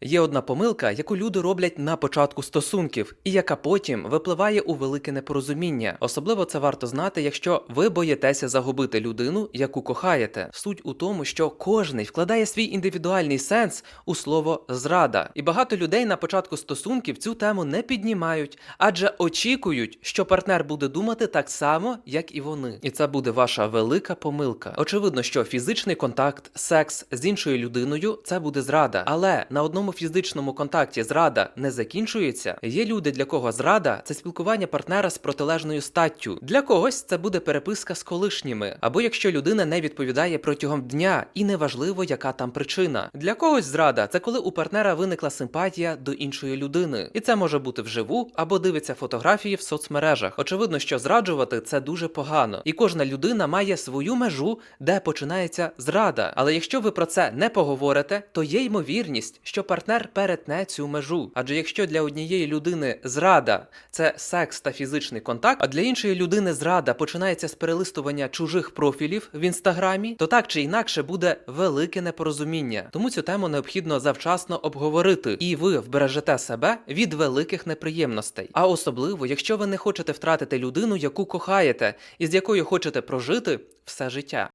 Є одна помилка, яку люди роблять на початку стосунків, і яка потім випливає у велике непорозуміння. Особливо це варто знати, якщо ви боїтеся загубити людину, яку кохаєте. Суть у тому, що кожний вкладає свій індивідуальний сенс у слово зрада, і багато людей на початку стосунків цю тему не піднімають, адже очікують, що партнер буде думати так само, як і вони. І це буде ваша велика помилка. Очевидно, що фізичний контакт, секс з іншою людиною це буде зрада. Але на одному фізичному контакті зрада не закінчується. Є люди, для кого зрада це спілкування партнера з протилежною статтю. Для когось це буде переписка з колишніми, або якщо людина не відповідає протягом дня, і неважливо, яка там причина. Для когось зрада це коли у партнера виникла симпатія до іншої людини, і це може бути вживу або дивиться фотографії в соцмережах. Очевидно, що зраджувати це дуже погано, і кожна людина має свою межу, де починається зрада. Але якщо ви про це не поговорите, то є ймовірність, що партнер перетне цю межу. Адже якщо для однієї людини зрада це секс та фізичний контакт, а для іншої людини зрада починається з перелистування чужих профілів в інстаграмі, то так чи інакше буде велике непорозуміння. Тому цю тему необхідно завчасно обговорити, і ви вбережете себе від великих неприємностей. А особливо, якщо ви не хочете втратити людину, яку кохаєте, і з якою хочете прожити все життя.